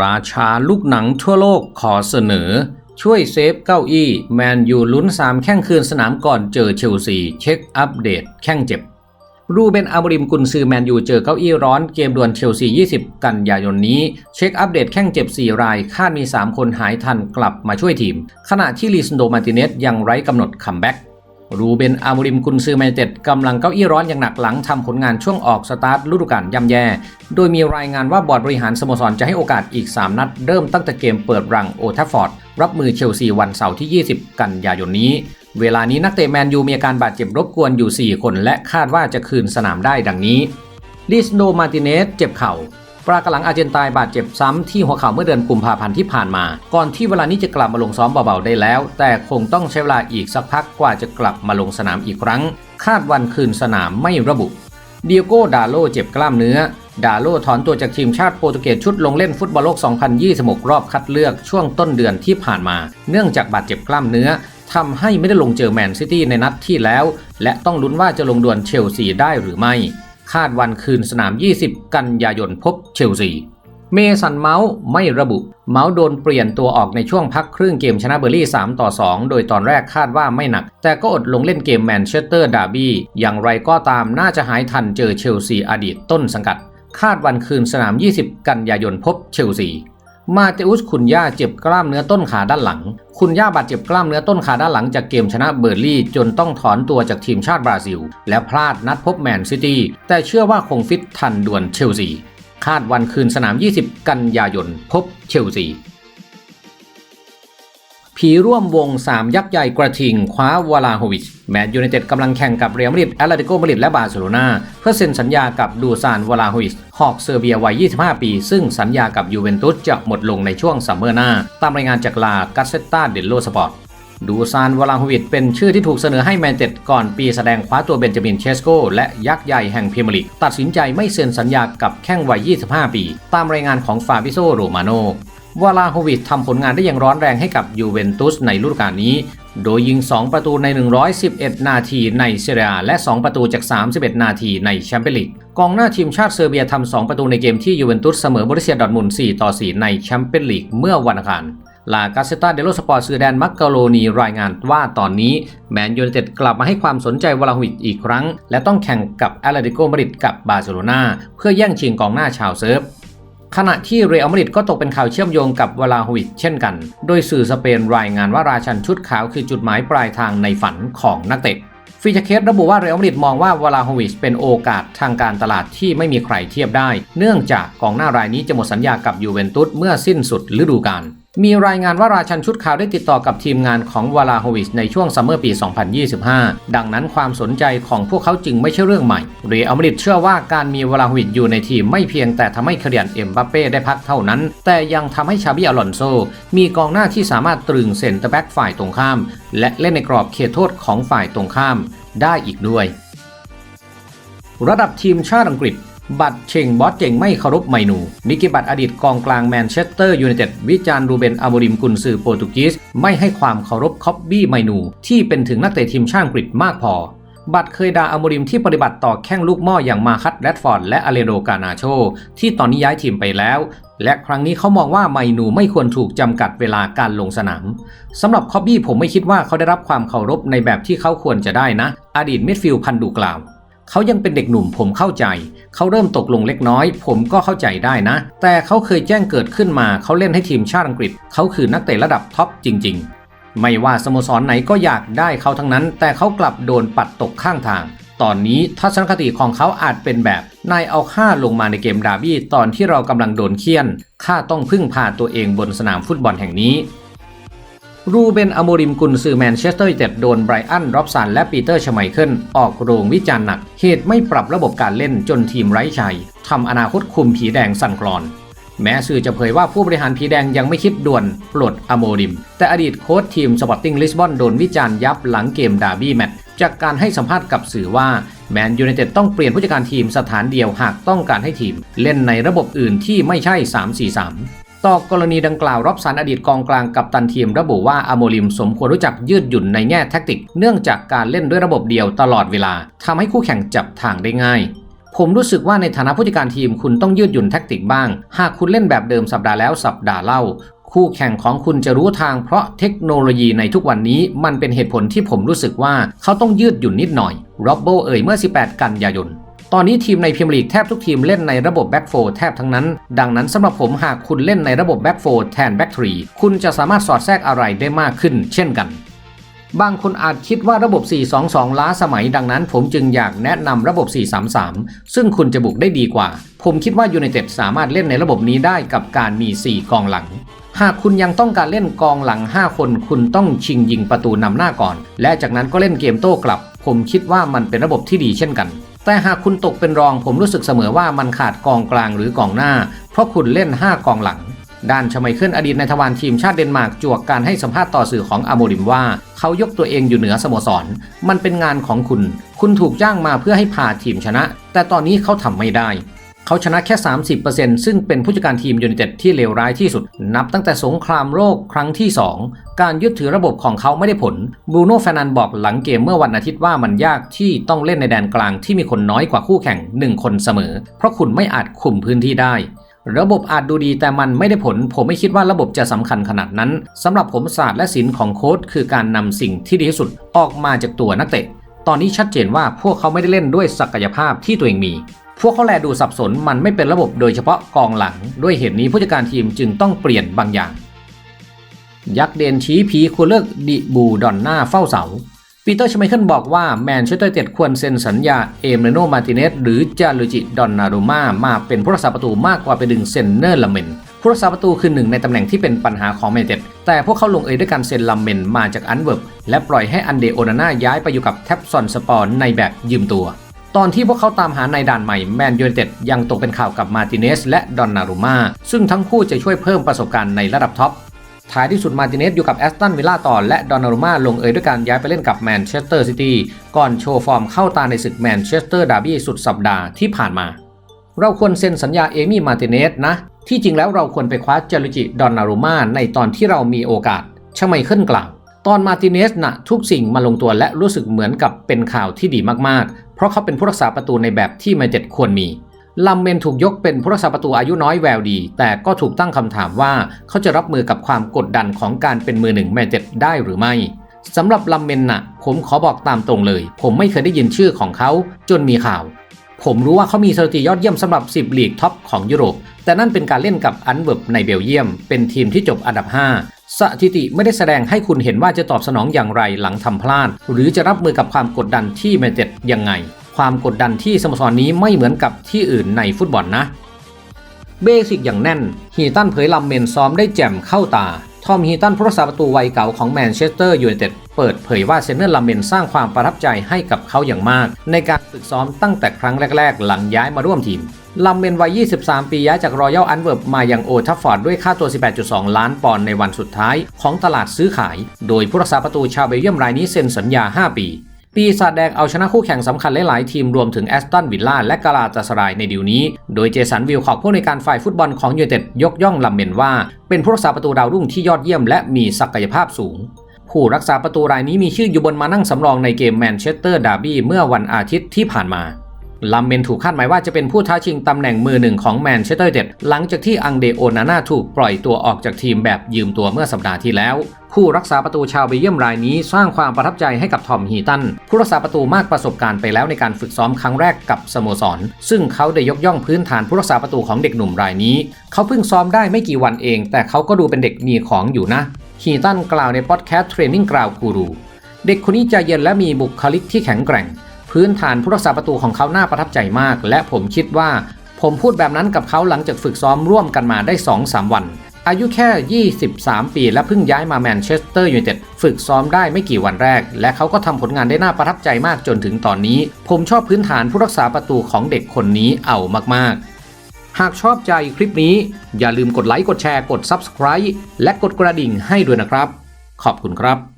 ราชาลูกหนังทั่วโลกขอเสนอ ช่วยเซฟเก้าอี้ แมนยูลุ้น3แข้งคืนสนามก่อนเจอเชลซี เช็คอัปเดต แข้งเจ็บ รูเบนอาบริมกุนซือแมนยูเจอเก้าอี้ร้อนเกมดวลเชลซี 20 กันยายนนี้ เช็คอัปเดตแข้งเจ็บ 4 ราย คาดมี 3 คนหายทันกลับมาช่วยทีม ขณะที่ลิซนโดมาร์ติเนสยังไร้กำหนดคัมแบ็ก รูเบนอามูริมกุนซือแมนเต็ดกำลังเก้าอี้ร้อนอย่างหนักหลังทำผลงานช่วงออกสตาร์ทฤดูกาลย่ำแย่ โดยมีรายงานว่าบอร์ดบริหารสโมสรจะให้โอกาสอีก 3 นัด เริ่มตั้งแต่เกมเปิดรังโอทัฟฟอร์ด รับมือเชลซีวันเสาร์ที่ 20 กันยายนนี้ เวลานี้นักเตะแมนยูมีอาการบาดเจ็บรบกวนอยู่ 4 คน และคาดว่าจะคืนสนามได้ดังนี้ลิสโดมาติเนสเจ็บเข่า ปรากหลังอาร์เจนตายบาดเจ็บซ้ำที่หัวเข่าเมื่อเดือนกุมภาพันธ์ที่ผ่านมา ก่อนที่เวลานี้จะกลับมาลงซ้อมเบาๆได้แล้ว แต่คงต้องใช้เวลาอีกสักพักกว่าจะกลับมาลงสนามอีกครั้ง คาดวันคืนสนามไม่ระบุเดียโก้ดาโลเจ็บกล้ามเนื้อ ดาโลถอนตัวจากทีมชาติโปรตุเกสชุดลงเล่นฟุตบอลโลก 2026 รอบคัดเลือกช่วงต้นเดือนที่ผ่านมา เนื่องจากบาดเจ็บกล้ามเนื้อทำให้ไม่ได้ลงเจอแมนซิตี้ในนัดที่แล้ว และต้องลุ้นว่าจะลงดวลเชลซีได้หรือไม่ คาดวันคืนสนาม 20 กันยายนพบเชลซี เมสันเมาส์ไม่ระบุ เมาส์โดนเปลี่ยนตัวออกในช่วงพักครึ่งเกมชนะเบอร์ลี่ 3 ต่อ 2 โดยตอนแรกคาดว่าไม่หนัก แต่ก็อดลงเล่นเกมแมนเชสเตอร์ดาร์บี้อย่างไรก็ตามน่าจะหายทันเจอเชลซีอดีตต้นสังกัด คาดวันคืนสนาม 20 กันยายนพบเชลซี มาเตอุสคุณย่าเจ็บกล้ามเนื้อต้นขาด้านหลัง คุณย่าบาดเจ็บกล้ามเนื้อต้นขาด้านหลังจากเกมชนะเบอร์ลี่จนต้องถอนตัวจากทีมชาติบราซิล และพลาดนัดพบแมนซิตี้ แต่เชื่อว่าคงฟิตทันดวลเชลซี คาดวันคืนสนาม 20 กันยายนพบเชลซี ผีร่วมวง 3 ยักษ์ใหญ่กระทิง คว้าวลาโฮวิช แมนยูไนเต็ดกำลังแข่งกับเรอัลมาดริดแอตเลติโกมาดริดและบาร์เซโลนาเพื่อเซ็นสัญญากับดูซานวลาโฮวิชหอกเซอร์เบียวัย 25 ปี ซึ่งสัญญากับยูเวนตุสจะหมดลงในช่วงซัมเมอร์หน้า ตามรายงานจากลากัสเซตตาเดลโลสปอร์ตดูซานวลาโฮวิชเป็นชื่อที่ถูกเสนอให้แมนเต็ดก่อนปีแสดงคว้าตัวเบนจามินเชสโกและยักษ์ใหญ่แห่งพรีเมียร์ลีกตัดสินใจไม่เซ็นสัญญากับแข้งวัย 25 ปี ตามรายงานของฟาบิโซโรมาโน วาลาโฮวิชทำผลงานได้อย่างร้อนแรงให้กับยูเวนตุสในฤดูกาลนี้ โดยยิง 2 ประตูใน 111 นาทีในเซเรียและ 2 ประตูจาก 31 นาทีในแชมเปี้ยนลีก กองหน้าทีมชาติเซอร์เบียทำ 2 ประตูในเกมที่ยูเวนตุสเสมอบริเซียดอร์ทมุน4ต่อ 4 ในแชมเปี้ยนลีกเมื่อวันอังคารลากาเซตาเดโลสปอร์ตสื่อแดนมักกาโลนีรายงานว่าตอนนี้ แมนยูไนเต็ดกลับมาให้ความสนใจวลาโฮวิชอีกครั้ง และต้องแข่งกับแอตเลติโกมาริดกับบาร์เซโลนาเพื่อแย่งชิงกองหน้าชาวเซิร์ฟ ขณะที่เรอัลมาดริดก็ตกเป็นข่าวเชื่อมโยงกับวลาโฮวิชเช่นกัน โดยสื่อสเปนรายงานว่าราชันชุดขาวคือจุดหมายปลายทางในฝันของนักเตะฟิชเคสระบุว่าเรอัลมาดริดมองว่าวลาโฮวิชเป็นโอกาสทางการตลาดที่ไม่มีใครเทียบได้ เนื่องจากกองหน้ารายนี้จะหมดสัญญากับยูเวนตุสเมื่อสิ้นสุดฤดูกาล มีรายงานว่าราชันชุดขาวได้ติดต่อกับทีมงานของวลาโฮวิชในช่วงซัมเมอร์ปี 2025 ดังนั้นความสนใจของพวกเขาจึงไม่ใช่เรื่องใหม่ เรอัลมาดริดเชื่อว่าการมีวลาโฮวิชอยู่ในทีมไม่เพียงแต่ทำให้เคเรียนเอ็มบัปเป้ได้พักเท่านั้น แต่ยังทำให้ชาบิอลอนโซ มีกองหน้าที่สามารถตรึงเซนเตอร์แบ็กฝ่ายตรงข้าม และเล่นในกรอบเขตโทษของฝ่ายตรงข้าม ได้อีกด้วย ระดับทีมชาติอังกฤษ บัตรเชงบอสเจงไม่เคารพไมนู มิกิบัตอดีตกองกลางแมนเชสเตอร์ยูไนเต็ดวิจารณ์รูเบนอาโมริมกุนซือโปรตุกีสไม่ให้ความเคารพคอบบี้ไมนู ที่เป็นถึงนักเตะทีมชาติอังกฤษมากพอ บัตรเคยด่าอาโมริมที่ปฏิบัติต่อแข้งลูกหม้ออย่างมาคัตแรดฟอร์ดและอเลโดกานาโช ที่ตอนนี้ย้ายทีมไปแล้ว และครั้งนี้เขามองว่าไมนูไม่ควรถูกจำกัดเวลาการลงสนามสำหรับคอบบี้ผมไม่คิดว่าเขาได้รับความเคารพในแบบที่เขาควรจะได้นะ อดีตมิดฟิลด์พันดูกล่าว เขายังเป็นเด็กหนุ่มผมเข้าใจ เขาเริ่มตกลงเล็กน้อย ผมก็เข้าใจได้นะ แต่เขาเคยแจ้งเกิดขึ้นมาเขาเล่นให้ทีมชาติอังกฤษ เขาคือนักเตะระดับท็อปจริง ๆ ไม่ว่าสโมสรไหนก็อยากได้เขาทั้งนั้น แต่เขากลับโดนปัดตกข้างทาง ตอนนี้ทัศนคติของเขาอาจเป็นแบบนายเอาค่าลงมาในเกมดาร์บี้ตอนที่เรากำลังโดนเคี่ยนข้าต้องพึ่งพาตัวเองบนสนามฟุตบอลแห่งนี้ รูเบนอโมริมกุนซือแมนเชสเตอร์ยูไนเต็ดโดนไบรอันร็อบสันและปีเตอร์ชไมเคิลออกโรงวิจารณ์หนัก เหตุไม่ปรับระบบการเล่นจนทีมไร้ชัยทำอนาคตคุมผีแดงสั่นคลอน แม้สื่อจะเผยว่าผู้บริหารผีแดงยังไม่คิดด่วนปลดอโมริม แต่อดีตโค้ชทีมสปอร์ติ้งลิสบอนโดนวิจารณ์ยับหลังเกมดาร์บี้แมตช์จากการให้สัมภาษณ์กับสื่อว่าแมนยูไนเต็ดต้องเปลี่ยนผู้จัดการทีมสถานเดียวหากต้องการให้ทีม เล่นในระบบอื่นที่ไม่ใช่ 3-4-3 ต่อกรณีดังกล่าวรอบสันอดีตกองกลางกับตันทีมระบุว่าอโมริมสมควรรู้จักยืดหยุ่นในแง่แท็กติก เนื่องจากการเล่นด้วยระบบเดียวตลอดเวลาทำให้คู่แข่งจับทางได้ง่าย ผมรู้สึกว่าในฐานะผู้จัดการทีมคุณต้องยืดหยุ่นแท็กติกบ้าง หากคุณเล่นแบบเดิมสัปดาห์แล้วสัปดาห์เล่า คู่แข่งของคุณจะรู้ทางเพราะเทคโนโลยีในทุกวันนี้มันเป็นเหตุผลที่ผมรู้สึกว่าเขาต้องยืดหยุ่นนิดหน่อยโรบโบเอ่ยเมื่อ 18 กันยายน ตอนนี้ทีมในพรีเมียร์ลีกแทบทุกทีมเล่นในระบบแบ็กโฟแทบทั้งนั้น ดังนั้นสำหรับผมหากคุณเล่นในระบบแบ็กโฟแทนแบ็กทรีคุณจะสามารถสอดแทรกอะไรได้มากขึ้น เช่นกันบางคนอาจคิดว่าระบบ 422 ล้าสมัยดังนั้น ผมจึงอยากแนะนำระบบ 433 ซึ่งคุณจะบุกได้ดีกว่า ผมคิดว่ายูไนเต็ดสามารถเล่นในระบบนี้ได้กับการมี 4 กองหลัง หากคุณยังต้องการเล่นกองหลัง 5 คน คุณต้องชิงยิงประตูนำหน้าก่อน และจากนั้นก็เล่นเกมโต้กลับ ผมคิดว่ามันเป็นระบบที่ดีเช่นกัน แต่หากคุณตกเป็นรองผมรู้สึกเสมอว่ามันขาดกองกลางหรือกองหน้า เพราะคุณเล่น 5 กองหลัง ด้านชมัยเคิลอดีตในทวารทีมชาติเดนมาร์กจวกการให้สัมภาษณ์ต่อสื่อของอาโมริมว่า เขายกตัวเองอยู่เหนือสโมสร มันเป็นงานของคุณ คุณถูกจ้างมาเพื่อให้พาทีมชนะ แต่ตอนนี้เขาทำไม่ได้ เขาชนะแค่ 30%ซึ่งเป็นผู้จัดการทีมยูไนเต็ดที่เลวร้ายที่สุด นับตั้งแต่สงครามโลกครั้งที่ 2 การยึดถือระบบของเขาไม่ได้ผลบรูโน่แฟนันบอกหลังเกมเมื่อวันอาทิตย์ว่ามันยากที่ต้องเล่นในแดนกลางที่มีคนน้อยกว่าคู่แข่ง 1 คนเสมอ เพราะคุณไม่อาจคุมพื้นที่ได้ระบบอาจดูดีแต่มันไม่ได้ผล ผมไม่คิดว่าระบบจะสำคัญขนาดนั้นสำหรับผมศาสตร์และศิลป์ของโค้ชคือการนำสิ่งที่ดีที่สุดออกมาจากตัวนักเตะ ตอนนี้ชัดเจนว่าพวกเขาไม่ได้เล่นด้วยศักยภาพที่ตัวเองมี พวกเขาแลดูสับสนมันไม่เป็นระบบโดยเฉพาะกองหลัง ด้วยเหตุนี้ผู้จัดการทีมจึงต้องเปลี่ยนบางอย่าง ยักษ์เดนชี้ผีควรเลิกดิบูดอนหน้าเฝ้าเสาปีเตอร์ชไมเคิลบอกว่าแมนเชสเตอร์เต็ดควรเซ็นสัญญาเอเมโนมาติเนสหรือจาลูจิดอนนารูมามาเป็นผู้รักษาประตูมากกว่าไปดึงเซนเนอร์ลาเมนผู้รักษาประตูคือหนึ่งในตำแหน่งที่เป็นปัญหาของแมนเต็ดแต่พวกเขาลงเอยด้วยการเซ็นลาเมนมาจากอันเวิร์บและปล่อยให้อันเดโอนาน่าย้ายไปอยู่กับแท็บซอนสปอร์ในแบบยืมตัว ตอนที่พวกเขาตามหาในด่านใหม่แมนยูไนเต็ดยังตกเป็นข่าวกับมาติเนสและดอนนารูมาซึ่งทั้งคู่จะช่วยเพิ่มประสบการณ์ในระดับท็อปท้ายที่สุดมาติเนสอยู่กับแอสตันวิลล่าต่อและดอนนารุมาลงเอยด้วยการย้ายไปเล่นกับแมนเชสเตอร์ซิตี้ก่อนโชว์ฟอร์มเข้าตาในศึกแมนเชสเตอร์ดาร์บี้สุดสัปดาห์ที่ผ่านมา เราควรเซ็นสัญญาเอมี่มาติเนสนะ ที่จริงแล้วเราควรไปคว้าเจลิจิดอนนารุมาในตอนที่เรามีโอกาสชไมเคิลกล่าว ตอนมาติเนสนะทุกสิ่งมาลงตัวและรู้สึกเหมือนกับเป็นข่าวที่ดีมากๆ เพราะเขาเป็นผู้รักษาประตูในแบบที่แมนเจ็ดควรมีลัมเมนถูกยกเป็นผู้รักษาประตูอายุน้อยแววดี แต่ก็ถูกตั้งคำถามว่าเขาจะรับมือกับความกดดันของการเป็นมือหนึ่งแมนเจ็ดได้หรือไม่สำหรับลัมเมนน่ะ ผมขอบอกตามตรงเลย ผมไม่เคยได้ยินชื่อของเขาจนมีข่าว ผมรู้ว่าเขามีสถิติยอดเยี่ยมสำหรับ 10 ลีกท็อปของยุโรป แต่นั่นเป็นการเล่นกับอันเวิร์บในเบลเยียม เป็นทีมที่จบอันดับ 5 สถิติไม่ได้แสดงให้คุณเห็นว่าจะตอบสนองอย่างไรหลังทำพลาด หรือจะรับมือกับความกดดันที่แมนเจ็ดยังไง ความกดดันที่สโมสรนี้ไม่เหมือนกับที่อื่นในฟุตบอลนะ เบสิกอย่างแน่น ฮีตันเผยลำเมนซ้อมได้แจ่มเข้าตา ทอมฮีตันผู้รักษาประตูวัยเก่าของแมนเชสเตอร์ยูไนเต็ดเปิดเผยว่าเซนเนอร์ลาเมนสร้างความประทับใจให้กับเขาอย่างมาก ในการฝึกซ้อมตั้งแต่ครั้งแรก ๆ หลังย้ายมาร่วมทีม ลาเมนวัย 23 ปีย้ายจากรอยัลอันเวิร์บมายังโอทัฟฟอร์ดด้วยค่าตัว 18.2 ล้านปอนด์ในวันสุดท้ายของตลาดซื้อขาย โดยผู้รักษาประตูชาวเบลเยียมรายนี้เซ็นสัญญา 5 ปี ปีศาจแดงเอาชนะคู่แข่งสำคัญหลาย ๆ ทีมรวมถึงแอสตันวิลล่าและกาลาตาสรายในดีลนี้ โดยเจสันวิลขอบผู้ในการฝ่ายฟุตบอลของยูไนเต็ดยกย่องลัมเมนว่า เป็นผู้รักษาประตูดาวรุ่งที่ยอดเยี่ยมและมีศักยภาพสูงผู้รักษาประตูรายนี้มีชื่ออยู่บนมานั่งสำรองในเกมแมนเชสเตอร์ดาร์บี้เมื่อวันอาทิตย์ที่ผ่านมา ลัมเมนถูกคาดหมายว่าจะเป็นผู้ท้าชิงตำแหน่งมือหนึ่งของแมนเชสเตอร์เด็ดหลังจากที่อังเดโอนาน่าถูกปล่อยตัวออกจากทีมแบบยืมตัวเมื่อสัปดาห์ที่แล้ว ผู้รักษาประตูชาวเบลเยียมรายนี้สร้างความประทับใจให้กับทอมฮีตัน ผู้รักษาประตูมากประสบการณ์ไปแล้วในการฝึกซ้อมครั้งแรกกับสโมสร ซึ่งเขาได้ยกย่องพื้นฐานผู้รักษาประตูของเด็กหนุ่มรายนี้ เขาเพิ่งซ้อมได้ไม่กี่วันเอง แต่เขาก็ดูเป็นเด็กมีของอยู่นะฮีตันกล่าวในพอดแคสต์เทรนนิ่งกราวกูรูเด็กคนนี้ใจเย็นและมีบุคลิกที่แข็งแกร่ง พื้นฐานผู้รักษาประตูของเขาน่าประทับใจมาก และผมคิดว่าผมพูดแบบนั้นกับเขาหลังจากฝึกซ้อมร่วมกันมาได้ 2-3 วัน อายุแค่ 23 ปี และเพิ่งย้ายมาแมนเชสเตอร์ยูไนเต็ดฝึกซ้อมได้ไม่กี่วันแรก และเขาก็ทำผลงานได้น่าประทับใจมากจนถึงตอนนี้ ผมชอบพื้นฐานผู้รักษาประตูของเด็กคนนี้เอามากๆหากชอบใจคลิปนี้ อย่าลืมกดไลค์ กดแชร์ กด Subscribe และกดกระดิ่งให้ด้วยนะครับ ขอบคุณครับ